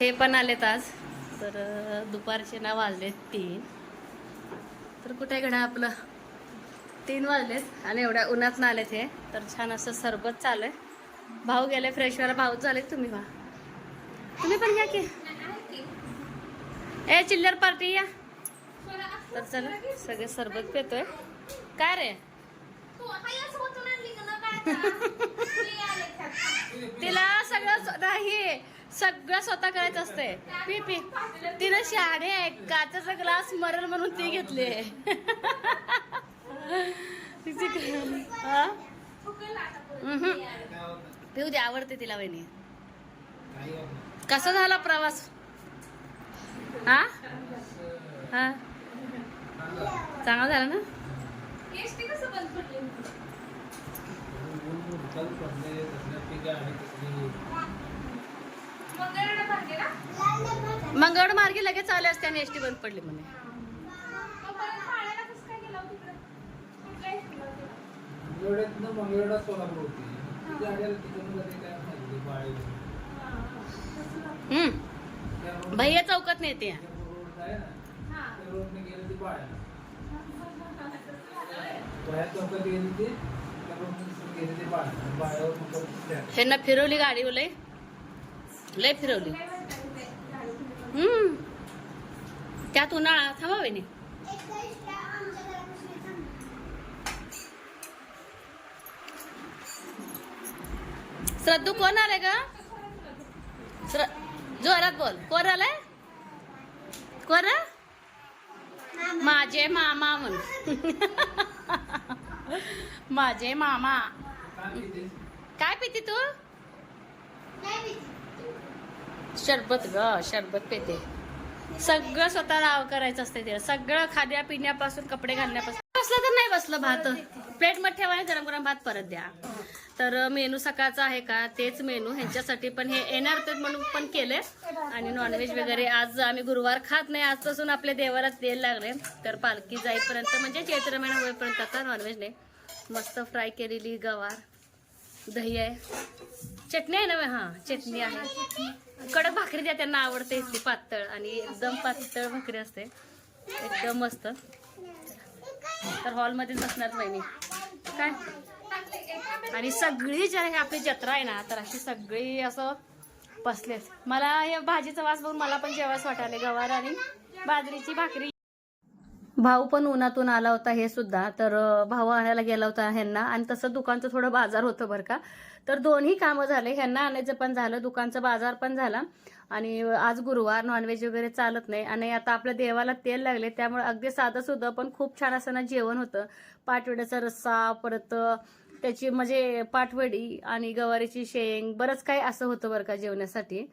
हे पण आलेत आज. तर दुपारचे ना वाजलेत तीन. तर कुठे घडा आपलं? तीन वाजलेत आणि एवढ्या उन्हात ना आलेत हे. तर छान असं सरबत चालू आहे भाऊ गेले फ्रेश व्हायला भाऊ झाले तुम्ही वा तुम्ही पण घ्या की. ए चिल्लर पार्टी या. तर चला सगळे सरबत पेतोय. काय रे? तिला सगळं नाही. सगळं स्वतः करायचं असतंय. पी पी. तिनं शहाणे आहे. काचाचा ग्लास मरल म्हणून ती घेतली तिची हा? पिऊ दे आवडते तिला वहिनी. कसा झाला प्रवास? हा? हा? चांगला झाला ना? मंगळ मार्गी लगेच आले असते आणि एसटी बंद पडली म्हणे. हम्म. भैया चौकात ना बाळ्याला बाळ्या चौकात गेली ती त्या रोडने गेली ती बाळ्याला बाळ्यावर मग परत स्टँड. ह्यांना फिरवली गाडी हो लय फिरवली. हम्म. त्यात उन्हाळा थांबावे वहिनी श्रद्धू कोण आले ग? जोरात बोल. कोण आलाय? कोण? माझे मामा म्हण. माझे मामा. काय माहिती? काय तू शरबत ग शरबत पेते. सगळं स्वतः राव करायचं असते तिला. सगळं खाद्या पिण्यापासून कपडे घालण्यापासून. बसलं तर नाही बसलं भात. प्लेटमध्ये ठेवा आणि गरम गरम भात परत द्या. तर मेनू सकाळचा आहे का? तेच मेनू. ह्यांच्यासाठी पण हे येणार होते म्हणून पण केले. आणि नॉनव्हेज वगैरे आज आम्ही गुरुवार खात नाही. आजपासून आपल्या देवाला तेल लागले. तर पालखी जाईपर्यंत म्हणजे चैत्र महिना होईपर्यंत आता नॉनव्हेज नाही मस्त फ्राय केलेली गवार दही आहे. चटणी आहे ना हां चटणी आहे. कडक भाकरी द्या त्यांना आवडते इथली पातळ आणि एकदम पातळ भाकरी असते. एकदम मस्त. तर हॉलमध्येच बसणार बहिणी काय? आणि सगळी जर हे आपली जत्रा आहे ना तर अशी सगळी असं बसलेच मला हे भाजीचा वास बघून मला पण जेवायच वाटायला गवार आणि बाजरीची भाकरी. भाऊ पण उन्हातून आला होता हे सुद्धा. तर भाऊ आणायला गेला होता ह्यांना. आणि तसं दुकानचं थोडं बाजार होतं बरं का. तर दोन्ही कामं झाले. ह्यांना आणायचं पण झालं दुकानचं बाजार पण झाला. आणि आज गुरुवार नॉनव्हेज वगैरे चालत नाही. आणि आता आपल्या देवाला तेल लागले त्यामुळे अगदी साधं सुद्धा पण खूप छान असं जेवण होतं. पाटवड्याचा रस्सा परत त्याची म्हणजे पाटवडी आणि गवारीची शेंग बरंच काही असं होतं बरं का जेवण्यासाठी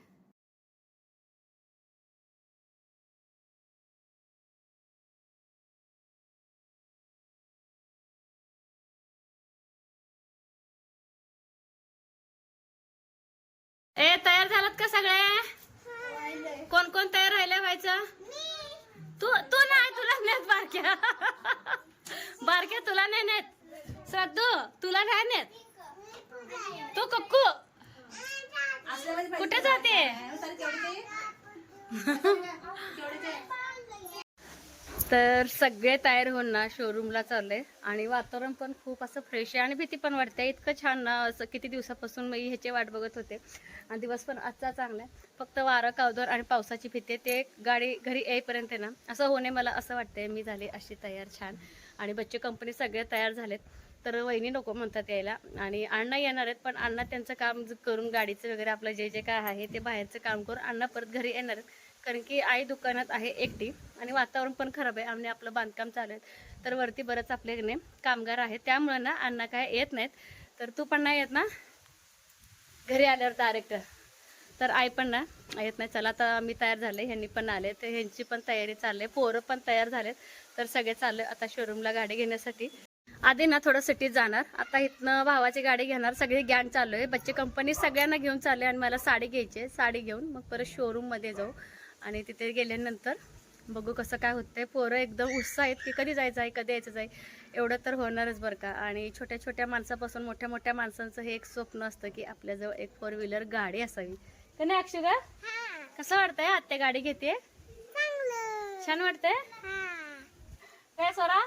ए तयार झालात का सगळे? कोण कोण तयार राहिले व्हायचं? तू तू नाही तुला नेत बारक्या. बारक्या तुला नाही नेत. श्रद्धू तुला नाही नेत. तू कक्कू. कुठे जाते? तर सगळे तयार होऊन ना शोरूमला चालले. आणि वातावरण पण खूप असं फ्रेश आहे आणि भीती पण वाटते. इतकं छान ना असं किती दिवसापासून मी ह्याची वाट बघत होते. आणि दिवस पण आजचा चांगला आहे. फक्त वारं कावदर आणि पावसाची भीती ते गाडी घरी येईपर्यंत आहे ना असं होणे मला असं वाटतंय. मी झाले अशी तयार छान. आणि बच्चे कंपनी सगळे तयार झालेत. तर वहिनी नको म्हणतात यायला. आणि अण्णा येणार आहेत पण अण्णा त्यांचं काम करून गाडीचं वगैरे आपलं जे जे काय आहे ते बाहेरचं काम करून अण्णा परत घरी येणार आहेत. कारण की आई दुकानात आहे एकटी आणि वातावरण पण खराब आहे. आणि आपलं बांधकाम चालू आहे. तर वरती बरंच आपल्याकडे कामगार आहेत. त्यामुळं ना अण्णा काय येत नाहीत. तर तू पण नाही येत ना? घरी आल्यावर डायरेक्ट तर आई पण ना येत नाही. चला आता मी तयार झाले. ह्यांनी पण आले. तर ह्यांची पण तयारी चालली. पोरं पण तयार झालेत. तर सगळे चालले आता शोरूमला गाडी घेण्यासाठी. आधी ना थोडं सिटीत जाणार. आता इथनं भावाची गाडी घेणार. सगळी गॅन चालू आहे. बच्चे कंपनी सगळ्यांना घेऊन चालले आणि मला साडी घ्यायची आहे. साडी घेऊन मग परत शोरूममध्ये जाऊ. आणि तिथे गेल्यानंतर बघू कसं काय होतंय. पोरं एकदम उत्साह आहेत की कधी जायचं आहे कधी यायचं आहे. एवढं तर होणारच बरं का. आणि छोट्या छोट्या माणसापासून मोठ्या मोठ्या माणसांचं हे एक स्वप्न असतं की आपल्याजवळ एक फोर व्हीलर गाडी असावी. का नाही अक्षय का कसं वाटतंय आत्या गाडी घेते छान वाटतंय? काय सोरा?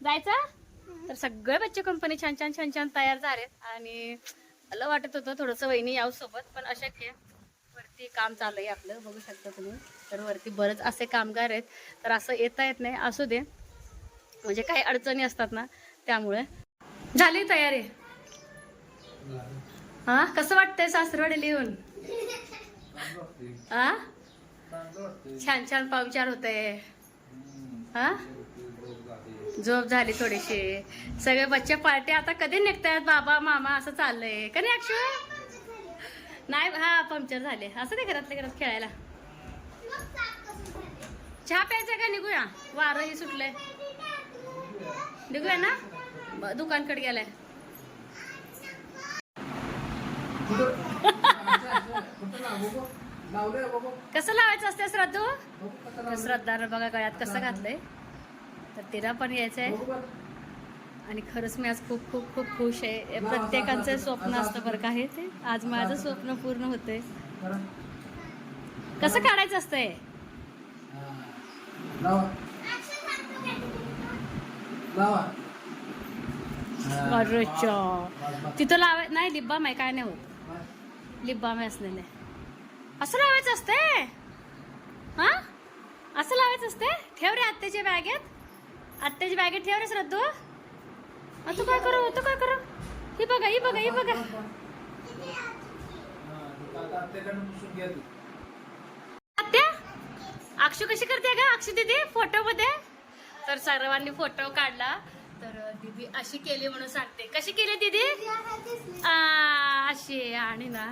जायचं? तर सगळे बच्चे कंपनी छान छान छान छान तयार झालेत. आणि मला वाटत होतं थोडंसं वहिनी यावं सोबत पण अशक्य ते काम चालू आहे आपलं बघू शकता तुम्ही. तर वरती बरेच असे कामगार आहेत. तर असं येता येत नाही असू दे. म्हणजे काही अडचणी असतात ना त्यामुळे. झाली तयारी? हा? कसं वाटतंय सासरवाडी लिहून हा? छान छान पावचार होते हा? झोप झोप झाली थोडीशी. सगळे बच्चे पार्टी आता कधी निघतायत बाबा मामा असं चाललंय. का नाही अक्षय? नाही हा पंक्चर झाले. असं नाही घरातल्या घरात खेळायला. चहा प्यायचा का? निघूया. वारंही सुटलंय. निघूया ना? दुकानकडे गेलाय. कसं लावायचं असते श्रद्धू. श्रद्धानं बघा गळ्यात कसं घातलंय. तर तिला पण यायचंय. आणि खरंच मी आज खूप खूप खूप खुश आहे. प्रत्येकाचं स्वप्न असतं बरं का. हे ते आज माझं स्वप्न पूर्ण होतंय. कसं काढायचं असतंय. तिथं लावाय नाही लिप बाम आहे काय नाही होत. बस. लिप बाम आहे असलेलं. असं लावायचं असतंय? हा? असं लावायचं असते ठेव रे आत्याच्या बॅगेत. आत्याच्या बॅगेत ठेव रे श्रद्धू. तू काय करू तू काय करू ही बघा ही बघा ही बघा. आत्या अक्षू कशी करते का अक्षू दीदी फोटो मध्ये? तर सर्वांनी फोटो काढला. तर दीदी अशी केली म्हणून सांगते. कशी केली दीदी? आ, अशी आणि ना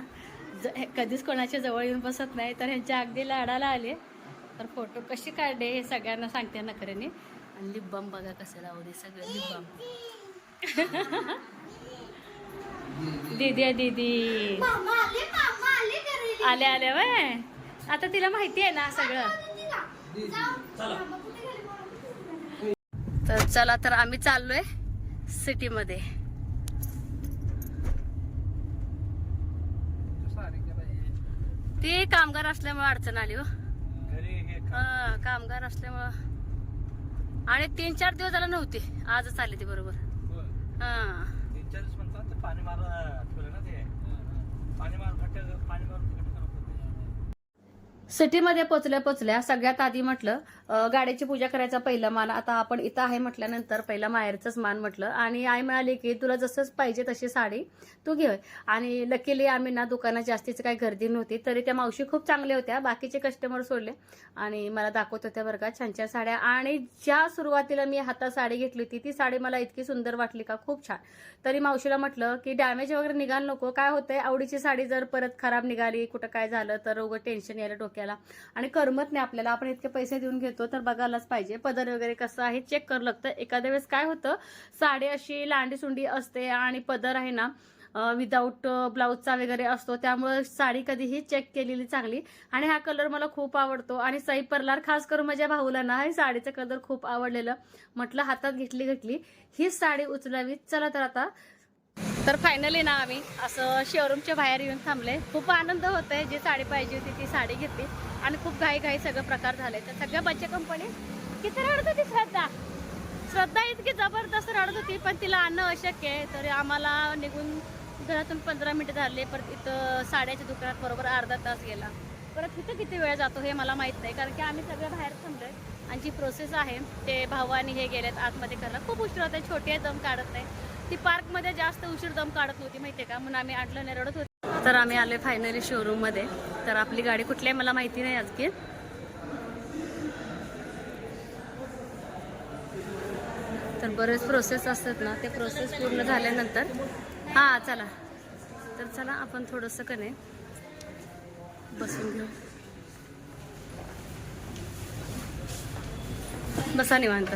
ज- हे कधीच कोणाच्या जवळ येऊन बसत नाही तर ह्यांच्या अगदी लाडाला आले. तर फोटो कशी काढले हे सगळ्यांना सांगते नखऱ्याने आणि लिप बम बघा कसं लावले सगळं लिप दीदी आहे दीदी. आले आले वय. आता तिला माहिती आहे ना सगळं. तर चला तर आम्ही चाललोय सिटी मध्ये तसं आली का बाई? ती कामगार असल्यामुळे अडचण आली हो कामगार असल्यामुळं. आणि तीन चार दिवस झाला नव्हती. आजच आली ती बरोबर. हा. तीन चार दिवस म्हणतात ते पाणी मार ठेवलं ना ते. पाणी मार घट्ट पाणी मारून ते घट्ट करत होते सिटीमध्ये पोचल्या पोचल्या सगळ्यात आधी म्हटलं गाडीची पूजा करायचा पहिला मान. आता आपण इथं आहे म्हटल्यानंतर पहिला माहेरचंच मान म्हटलं. आणि आई म्हणाली की तुला जसंच पाहिजे तशी साडी तू घे. आणि लकीली आम्ही ना दुकानात जास्तीची काही गर्दी नव्हती तरी त्या मावशी खूप चांगल्या होत्या बाकीचे कस्टमर सोडले. आणि मला दाखवत होत्या बरं का छान छान साड्या. आणि ज्या सुरुवातीला मी हातात साडी घेतली होती ती साडी मला इतकी सुंदर वाटली का खूप छान. तरी मावशीला म्हटलं की डॅमेज वगैरे निघाल नको काय होतंय? आवडीची साडी जर परत खराब निघाली कुठं काय झालं तर उगं टेन्शन यायला डोक्यात आपल्याला. आणि करमत नाही आपल्याला. आपण इतके पैसे देऊन घेतो तर बघायलाच पाहिजे. पदर वगैरे कसं आहे चेक करावं लागतं एखाद्या वेळेस काय होतं साडी अशी लांडी सुंडी असते आणि पदर आहे ना विदाऊट ब्लाऊजचा वगैरे असतो. त्यामुळे साडी कधीही चेक केलेली चांगली. आणि हा कलर मला खूप आवडतो. आणि सई परलार खास करून माझ्या भाऊला ना हे साडीचं कलर खूप आवडलेलं. म्हटलं हातात घेतली घेतली हीच साडी उचलावी. चला तर आता तर फायनली ना आम्ही असं शोरूमच्या बाहेर येऊन थांबले. खूप आनंद होतोय. जी साडी पाहिजे होती ती साडी घेतली. आणि खूप घाई घाई सगळं प्रकार झाले. तर सगळ्या बच्चे कंपनी किती रडत होती श्रद्धा? श्रद्धा इतकी जबरदस्त रडत होती पण तिला आणणं अशक्य आहे. तरी आम्हाला निघून घरातून पंधरा मिनिटं झाले. परत इथं साड्याच्या दुकानात बरोबर अर्धा तास गेला. परत तिथं किती वेळ जातो हे मला माहीत नाही. कारण की आम्ही सगळं बाहेर थांबलो आहे आणि जी प्रोसेस आहे ते भावानी हे गेलेत. आतमध्ये करायला खूप उशीर आहे छोटी आहे दम काढत नाही. ती पार्कमध्ये जास्त उशीर दम काढत नव्हती माहितीये का? म्हणून आम्ही आटलं नाही रडत होतो. तर आम्ही आले फायनली शोरूममध्ये. तर आपली गाडी कुठली आहे मला माहिती नाही आजकी. तर बरेच प्रोसेस असतात ना ते प्रोसेस पूर्ण झाल्यानंतर. हां चला. तर चला आपण थोडंसं कने बसून घेऊ. बसा निवांत.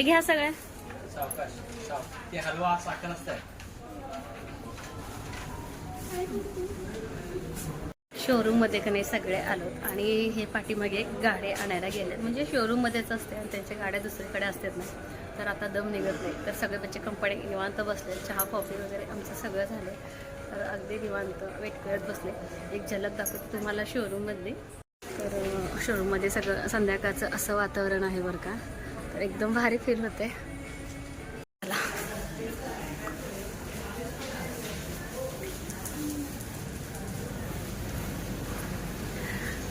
हे घ्या सगळे. सावकाश साव- ते हलवा साखर असतंय. शोरूममध्ये का नाही सगळे आलो आणि हे पाठीमागे गाड्या आणायला गेले म्हणजे शोरूम मध्येच असते आणि त्यांच्या गाड्या दुसरीकडे असतात ना. तर आता दम निघत नाही. तर सगळे बच्चे कंपनी निवांत बसले. चहा कॉफी वगैरे आमचं सगळं झालं. तर अगदी निवांत वेट करत बसले. एक झलक दाखवते तुम्हाला शोरूममधली तर शोरूममध्ये सगळं संध्याकाळचं असं वातावरण आहे बरं का. एकदम भारी फील होते.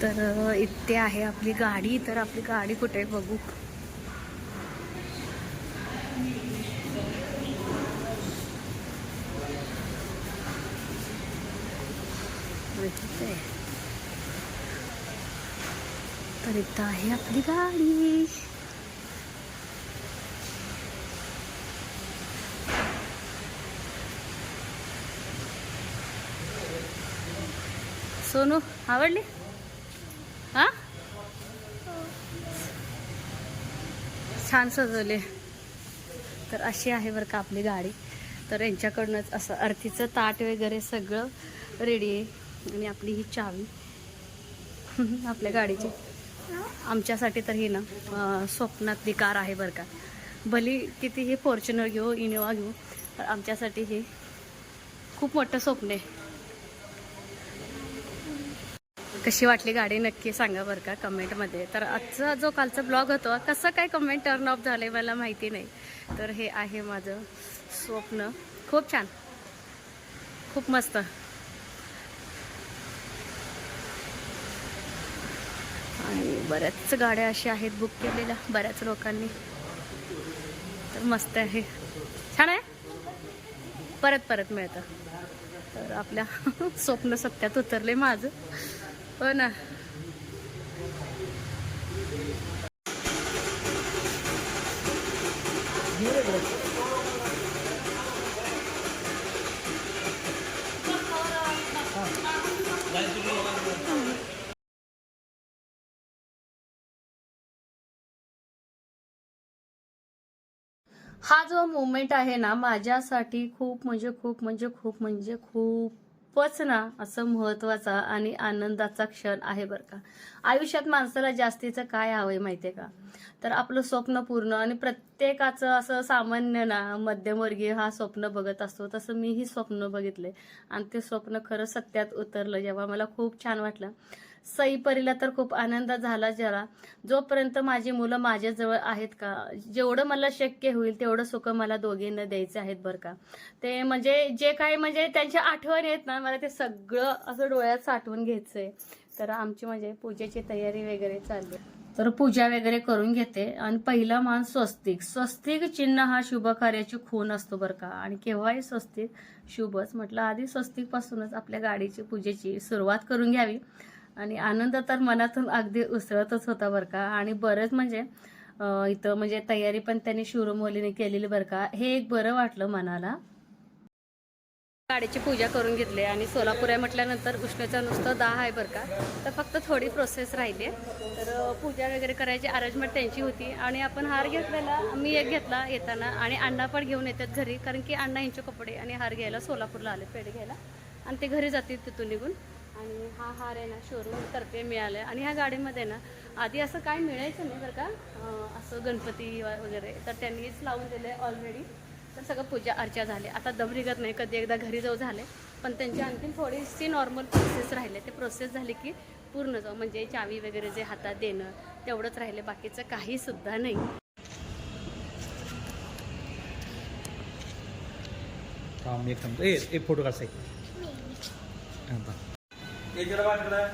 तर इथे आहे आपली गाडी. तर आपली गाडी कुठे आहे बघू. तर इथं आहे आपली गाडी. सोनू आवडली? हा? छान सजवले. तर अशी आहे बरं का आपली गाडी. तर यांच्याकडनंच असं अर्थीचं ताट वगैरे सगळं रेडी आहे. आणि आपली ही चावी. आपल्या गाडीची. आमच्यासाठी तर ही ना स्वप्नातली कार आहे बरं का. भली कितीही फॉर्च्युनर घेऊ इनोवा घेऊ. तर आमच्यासाठी हे खूप मोठं स्वप्न आहे. कशी वाटली गाडी? नक्की सांगा बरं का कमेंटमध्ये. तर आजचा जो कालचा ब्लॉग होता कसं काय कमेंट टर्न ऑफ झालं मला माहिती नाही. तर हे आहे माझं स्वप्न. खूप छान. खूप मस्त. आणि बऱ्याच गाड्या अशा आहेत बुक केलेल्या बऱ्याच लोकांनी. तर मस्त आहे. छान आहे? परत परत मिळतं. तर आपल्या स्वप्न सत्यात उतरले माझं. हो ना. हा जो मुवमेंट आहे ना माझ्यासाठी खूप म्हणजे खूप म्हणजे खूप म्हणजे खूप ना असं महत्त्वाचा आणि आनंदाचा क्षण आहे बरं का. आयुष्यात माणसाला जास्तीचं काय हवंय माहितीये का? तर आपलं स्वप्न पूर्ण आणि प्रत्येकाचं असं सामान्य ना मध्यमवर्गीय हा स्वप्न बघत असतो तसं मीही स्वप्न बघितले आणि ते स्वप्न खरं सत्यात उतरलं जेव्हा मला खूप छान वाटलं. सईपरीला तर खूप आनंद झाला जरा. जोपर्यंत माझी मुलं माझ्याजवळ आहेत का जेवढं मला शक्य होईल तेवढं सुख मला दोघींना द्यायचे आहेत बरं का. ते म्हणजे जे काही म्हणजे त्यांच्या आठवण येत ना मला ते सगळं असं डोळ्यात साठवून घ्यायचंय. तर आमची म्हणजे पूजेची तयारी वगैरे चालली तर पूजा वगैरे करून घेते. आणि पहिला मान स्वस्तिक. स्वस्तिक चिन्ह हा शुभ कार्याची खून असतो बरं का. आणि केव्हाही स्वस्तिक शुभच. म्हटलं आधी स्वस्तिकपासूनच आपल्या गाडीची पूजेची सुरुवात करून घ्यावी. आणि आनंद तर मनातून अगदी उसळतच होता बरं का. आणि बरंच म्हणजे इथं म्हणजे तयारी पण त्यांनी शिवरमोलीने केलेली बरं का. हे एक बरं वाटलं मनाला. गाडीची पूजा करून घेतली आणि सोलापूर आहे म्हटल्यानंतर उष्णेचं नुसतं दहा आहे बरं का. तर फक्त थोडी प्रोसेस राहिली. आहे तर पूजा वगैरे करायची अरेंजमेंट त्यांची होती. आणि आपण हार घेतलेला मी एक घेतला येताना आणि अण्णा पण घेऊन येतात घरी. कारण की अण्णा यांचे कपडे आणि हार घ्यायला सोलापूरला आले पेढे घ्यायला. आणि ते घरी जातील तिथून निघून. आणि हा हार आहे ना शोरूमतर्फे मिळाला आणि ह्या गाडीमध्ये ना आधी असं काय मिळायचं नाही बरं का. असं गणपती वगैरे. तर त्यांनीच लावून दिले ऑलरेडी तर सगळं पूजा अर्चा झाले आता दम निघत नाही. कधी एकदा घरी जाऊ झाले पण त्यांची आणखी थोडीशी नॉर्मल प्रोसेस राहिले. ते प्रोसेस झाली की पूर्ण जाऊ. म्हणजे चावी वगैरे जे हातात देणं तेवढंच राहिले. बाकीचं काहीसुद्धा नाही. काम एक फोटो करा.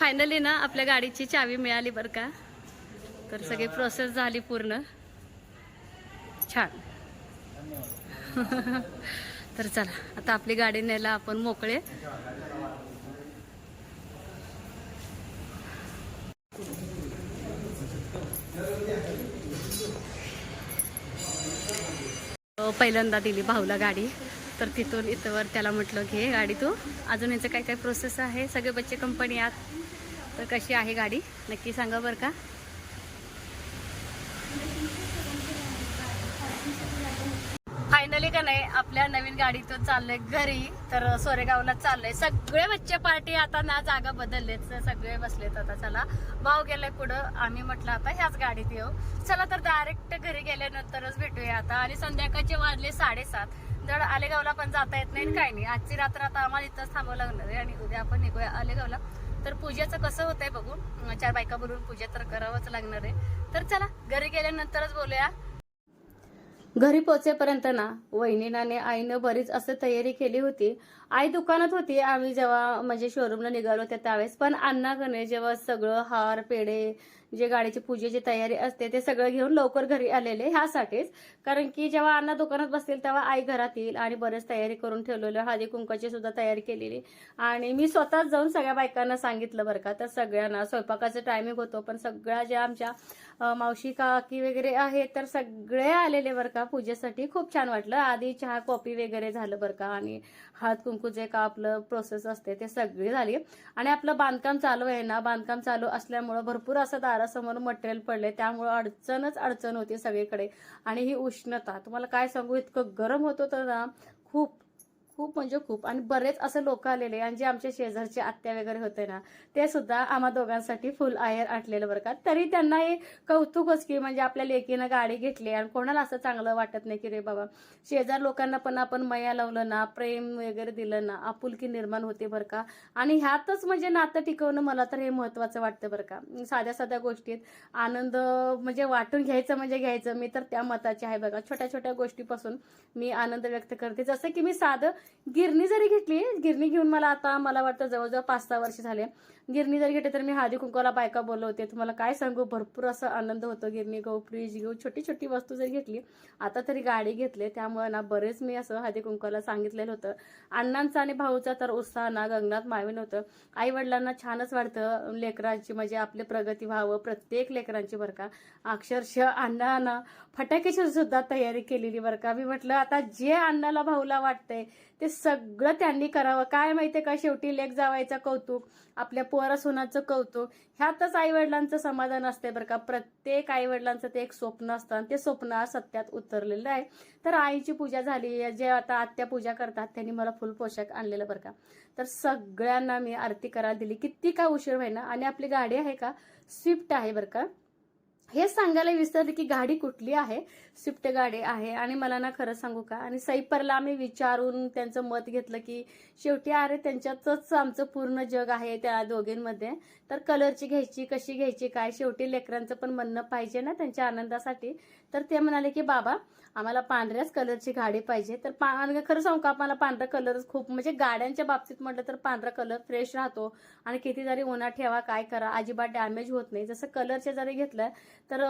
फायनली ना आपल्या गाडीची चावी मिळाली बरं का? तर सगळी प्रोसेस झाली पूर्ण. छान. तर चला आता आपली गाडी न्यायला आपण मोकळे. पहिल्यांदा दिली भाऊला गाडी. तर तिथून इथंवर त्याला म्हटलं घे गाडी तू. अजून याचं काय काय प्रोसेस आहे? सगळे बच्चे कंपनी आहात. तर कशी आहे गाडी? नक्की सांगा बरं का. फायनली का नाही आपल्या नवीन गाडीतून चाललोय घरी तर सोरेगावला चाललोय. सगळे बच्चे पार्टी आता ना जागा बदललेत सगळे बसलेत आता चला. भाऊ गेलाय पुढं आम्ही म्हटलं आता ह्याच गाडीत येऊ. चला तर डायरेक्ट घरी गेल्यानंतरच भेटूया आता. आणि संध्याकाळचे वाजले साडेसात. जर आलेगावला पण जाता येत नाही काय काही नाही. आजची रात्र आता आम्हाला इथंच थांबावं लागणार आहे आणि उद्या आपण निघूया आलेगावला. तर पूजेचं कसं होतंय बघू. चार बायका बोलून पूजा तर करावंच लागणार आहे. तर चला घरी गेल्यानंतरच बोलूया. घरी पोहोचेपर्यंत ना वहिनीनाने आईनं बरीच असं तयारी केली होती. आई दुकानात होती. आम्ही जेव्हा म्हणजे शोरूमला निघालो त्या त्यावेळेस. पण अण्णाकडे जेव्हा सगळं हार पेढे जे गाडीची पूजेची तयारी असते ते सगळं घेऊन लवकर घरी आलेले ह्यासाठीच. कारण की जेव्हा अण्णा दुकानात बसतील तेव्हा आई घरात येईल आणि बरेच तयारी करून ठेवलेलं हळदी कुंकाची सुद्धा तयारी केलेली. आणि मी स्वतःच जाऊन सगळ्या बायकांना सांगितलं बरं का. तर सगळ्यांना स्वयंपाकाचं टायमिंग होतो पण सगळ्या ज्या आमच्या मावशी काकी वगैरे आहेत तर सगळे आलेले बरं का पूजेसाठी. खूप छान वाटलं. आधी चहा कॉफी वगैरे झालं बरं का. आणि हळद कुंकू जे का आपलं प्रोसेस असते ते सगळी झाली. आणि आपलं बांधकाम चालू आहे ना बांधकाम चालू असल्यामुळं भरपूर असं दारासमोर मटेरियल पडले त्यामुळं अडचणच अडचण होती सगळीकडे. आणि ही उष्णता तुम्हाला काय सांगू इतकं गरम होत होतं ना खूप खूप म्हणजे खूप. आणि बरेच असे लोक आलेले आणि जे आमच्या शेजारचे आत्या वगैरे होते ना ते सुद्धा आम्हा दोघांसाठी फुल आयर आटलेलं बरं का. तरी त्यांना हे कौतुकच की म्हणजे आपल्या लेकीनं गाडी घेतली आणि कोणाला असं चांगलं वाटत नाही की रे बाबा शेजार लोकांना पण आपण मया लावलं ना प्रेम वगैरे दिलं ना आपुलकी निर्माण होते बरं का. आणि ह्यातच म्हणजे नातं टिकवणं मला तर हे महत्वाचं वाटतं बरं का. साध्या साध्या गोष्टीत आनंद म्हणजे वाटून घ्यायचं म्हणजे घ्यायचं. मी तर त्या मताची आहे बघा. छोट्या छोट्या गोष्टीपासून मी आनंद व्यक्त करते. जसं की मी साधं गिरणी जरी घेतली गिरणी घेऊन मला आता मला वाटतं जवळजवळ पाच सहा वर्ष झाले. गिरणी जर घेतली तर मी हळदी कुंकवाला बायका बोलवते. तुम्हाला काय सांगू? भरपूर असं आनंद होतो गिरणी घेऊ फ्रीज घेऊ छोटी छोटी वस्तू जरी घेतली आता तरी गाडी घेतली त्यामुळे ना बरेच मी असं हळदी कुंकवाला सांगितलेलं होतं. अण्णांचा आणि भाऊचा तर उत्साह ना गंगनात मावीन होतं. आई वडिलांना छानच वाटतं लेकरांची म्हणजे आपली प्रगती व्हावं प्रत्येक लेकरांची बरं का. अक्षरशः अण्णांना फटाक्याची सुद्धा तयारी केलेली बरं का. मी म्हटलं आता जे अण्णाला भाऊला वाटतंय ते सगळं त्यांनी करावं. काय माहितीये का? शेवटी लेख जावायचं कौतुक. आपल्या पोरा सुनाचं कौतुक. ह्यातच आई वडिलांचं समाधान असते बरं का. प्रत्येक आई वडिलांचं ते एक स्वप्न असतं आणि ते स्वप्न आज सत्यात उतरलेलं आहे. तर आईची पूजा झाली जे आता आत्या पूजा करतात त्यांनी मला फुल पोशाख आणलेलं बरं का. तर सगळ्यांना मी आरती करायला दिली. किती का उशीर व्हायना आणि आपली गाडी आहे का? स्विफ्ट आहे बरं का. हे सांगायला विसरले की गाडी कुठली आहे? स्विफ्ट गाडी आहे. आणि मला ना खरं सांगू का? आणि सैपरला आम्ही विचारून त्यांचं मत घेतलं की शेवटी अरे त्यांच्यातच आमचं पूर्ण जग आहे त्या दोघींमध्ये. तर कलरची घ्यायची कशी घ्यायची काय? शेवटी लेकरांचं पण म्हणणं पाहिजे ना त्यांच्या आनंदासाठी. तर ते म्हणाले की बाबा आम्हाला पांढऱ्याच कलरची गाडी पाहिजे. तर पा खरं सांगू का आम्हाला पांढरा कलर खूप म्हणजे गाड्यांच्या बाबतीत म्हटलं तर पांढरा कलर फ्रेश राहतो. आणि किती जरी उन्हात ठेवा काय करा अजिबात डॅमेज होत नाही. जसं कलरचे जरी घेतलं तर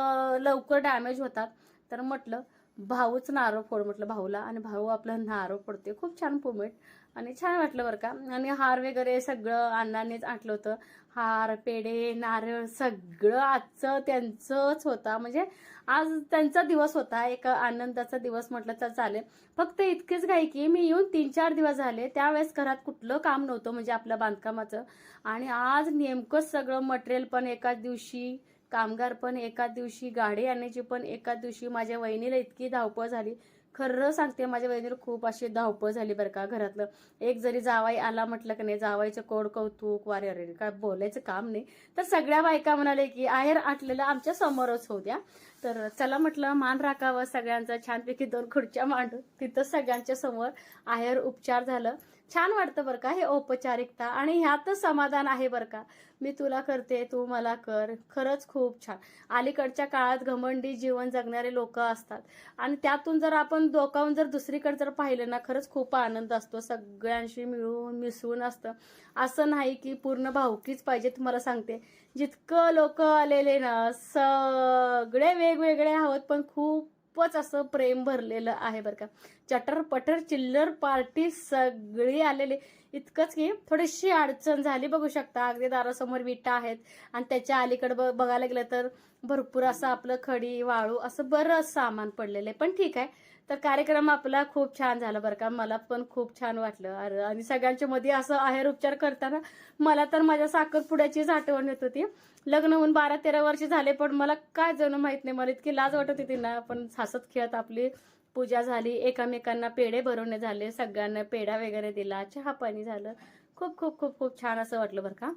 लवकर डॅमेज होतात. तर म्हटलं भाऊच नारळ फोड म्हटलं भाऊला. आणि भाऊ आपलं नारळ फोडते खूप छान पोमेट आणि छान वाटलं बरं का. आणि हार वगैरे सगळं अण्णांनीच आटलं होतं. हार पेढे नारळ सगळं आजचं त्यांचंच होता. म्हणजे आज त्यांचा दिवस होता. एक आनंदाचा दिवस म्हटलं तर चालेल. फक्त इतकेच काय की मी येऊन तीन चार दिवस झाले. त्यावेळेस घरात कुठलं काम नव्हतं म्हणजे आपल्या बांधकामाचं. आणि आज नेमकंच सगळं मटेरियल पण एकाच दिवशी कामगार पण एकाच दिवशी गाडी आणण्याची पण एकाच दिवशी. माझ्या वहिनीला इतकी धावपळ झाली. खरं सांगते माझ्या वहिनीला खूप अशी धावपळ झाली बरं का घरातलं. एक जरी जावाई आला म्हटलं की नाही जावायचं कोड कौतुक वारे अरे काय बोलायचं काम नाही. तर सगळ्या बायका म्हणाले की आहेर आटलेलं आमच्या समोरच होऊ द्या. तर चला म्हटलं मान राखावं सगळ्यांचा. छानपैकी दोन खुर्च्या मांडून तिथं सगळ्यांच्या समोर आहेर उपचार झालं. छान वाटतं बरं का हे औपचारिकता आणि ह्यातच समाधान आहे बरं का. मी तुला करते तू मला कर. खरंच खूप छान. अलीकडच्या काळात घमंडी जीवन जगणारे लोक असतात. आणि त्यातून जर आपण डोकावून जर दुसरीकडे जर पाहिलं ना खरंच खूप आनंद असतो. सगळ्यांशी मिळून मिसळून असतं. असं नाही की पूर्ण भाऊकीच पाहिजे तुम्हाला सांगते. जितकं लोक आलेले ना सगळे वेगवेगळे आहोत पण खूपच असं प्रेम भरलेलं आहे बरं का. चटर पटर चिल्लर पार्टी सगळी आलेली. इतकंच की थोडीशी अडचण झाली बघू शकता. अगदी दारासमोर विटा आहेत आणि त्याच्या अलीकडे ब- बघायला गेलं तर भरपूर असं आपलं खडी वाळू असं बरंच सामान पडलेलं आहे. पण ठीक आहे. तर कार्यक्रम आपला खूप छान झाला बरं का. मला पण खूप छान वाटलं. अरे आणि सगळ्यांच्या मध्ये असं आहेर उपचार करताना मला तर माझ्या साखरपुड्याचीच आठवण येत होती. लग्न होऊन बारा तेरा वर्ष झाले पण मला काय जणू माहीत नाही. मला इतकी लाज वाटत होती ना. पण हसत खेळत आपली पूजा झाली एकामेकांना पेढे भरवणे झाले सगळ्यांना पेढा वगैरे दिला चहा पाणी झालं. खूप खूप खूप खूप छान असं वाटलं बरं का.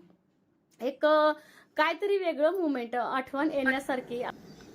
एक काहीतरी वेगळं मुवमेंट आठवण येण्यासारखी.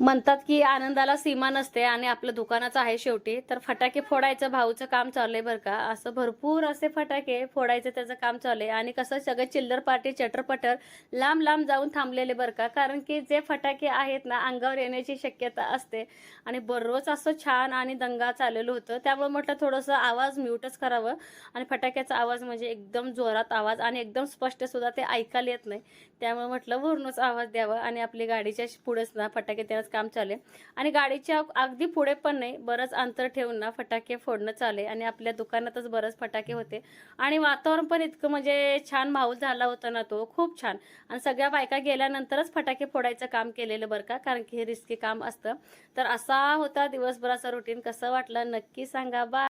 म्हणतात की आनंदाला सीमा नसते आणि आपलं दुकानाचं आहे शेवटी. तर फटाके फोडायचं भाऊचं काम चाललंय बरं का. असं भरपूर असे फटाके फोडायचं त्याचं काम चाललंय. आणि कसं सगळं चिल्लर पार्टी चटरपटर लांब लांब जाऊन थांबलेले बरं का. कारण की जे फटाके आहेत ना अंगावर येण्याची शक्यता असते. आणि बररोज असं छान आणि दंगा चाललेलं होतं. त्यामुळे म्हटलं थोडंसं आवाज म्यूटच करावं. आणि फटाक्याचा आवाज म्हणजे एकदम जोरात आवाज आणि एकदम स्पष्ट सुद्धा ते ऐकायला येत नाही. त्यामुळे म्हटलं वरूनच आवाज द्यावा आणि आपली गाडीच्या पुढेच ना फटाके त्याच काम चाले आणि गाडीच्या अगदी पुढे पण नाही बरंच अंतर ठेवून ना फटाके फोडणं चाले आणि आपल्या दुकानातच बरंच फटाके होते. आणि वातावरण पण इतकं म्हणजे छान माहोल झाला होता ना तो खूप छान. आणि सगळ्या बायका गेल्यानंतरच फटाके फोडायचं काम केलेलं बरं का कारण की हे रिस्की काम असतं. तर असा होता दिवसभराचा रुटीन कसं वाटलं? नक्की सांगा. बा